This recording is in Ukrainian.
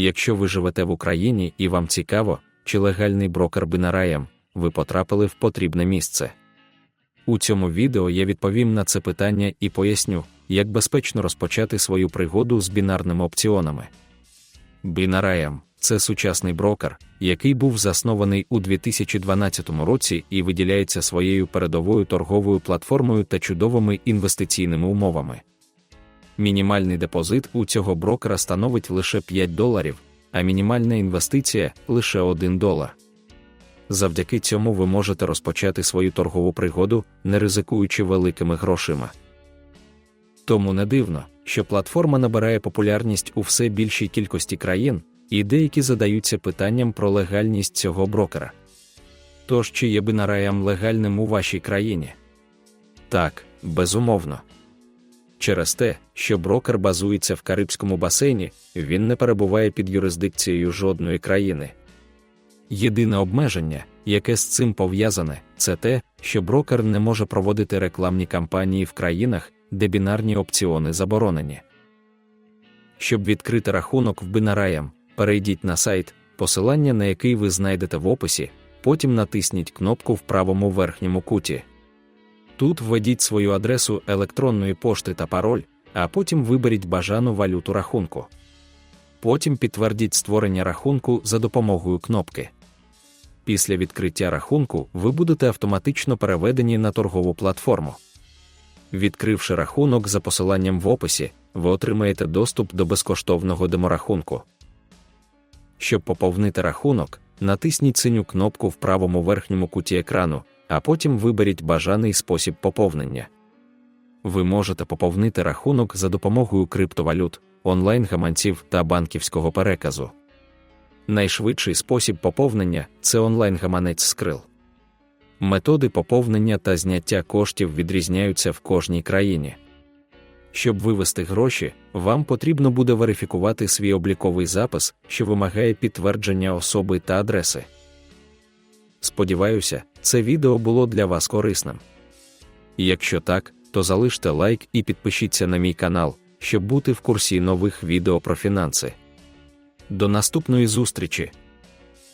Якщо ви живете в Україні і вам цікаво, чи легальний брокер Binariam, ви потрапили в потрібне місце. У цьому відео я відповім на це питання і поясню, як безпечно розпочати свою пригоду з бінарними опціонами. Binariam – це сучасний брокер, який був заснований у 2012 році і виділяється своєю передовою торговою платформою та чудовими інвестиційними умовами. Мінімальний депозит у цього брокера становить лише 5 доларів, а мінімальна інвестиція лише 1 долар. Завдяки цьому ви можете розпочати свою торгову пригоду, не ризикуючи великими грошима. Тому не дивно, що платформа набирає популярність у все більшій кількості країн, і деякі задаються питанням про легальність цього брокера. Тож, чи є Binariam легальним у вашій країні? Так, безумовно. Через те, що брокер базується в Карибському басейні, він не перебуває під юрисдикцією жодної країни. Єдине обмеження, яке з цим пов'язане, це те, що брокер не може проводити рекламні кампанії в країнах, де бінарні опціони заборонені. Щоб відкрити рахунок в Binariam, перейдіть на сайт, посилання на який ви знайдете в описі, потім натисніть кнопку в правому верхньому куті. Тут введіть свою адресу електронної пошти та пароль, а потім виберіть бажану валюту рахунку. Потім підтвердіть створення рахунку за допомогою кнопки. Після відкриття рахунку ви будете автоматично переведені на торгову платформу. Відкривши рахунок за посиланням в описі, ви отримаєте доступ до безкоштовного деморахунку. Щоб поповнити рахунок, натисніть синю кнопку в правому верхньому куті екрану, а потім виберіть бажаний спосіб поповнення. Ви можете поповнити рахунок за допомогою криптовалют, онлайн-гаманців та банківського переказу. Найшвидший спосіб поповнення це онлайн-гаманець скрил. Методи поповнення та зняття коштів відрізняються в кожній країні. Щоб вивести гроші, вам потрібно буде верифікувати свій обліковий запис, що вимагає підтвердження особи та адреси. Сподіваюся, це відео було для вас корисним. Якщо так, то залиште лайк і підпишіться на мій канал, щоб бути в курсі нових відео про фінанси. До наступної зустрічі!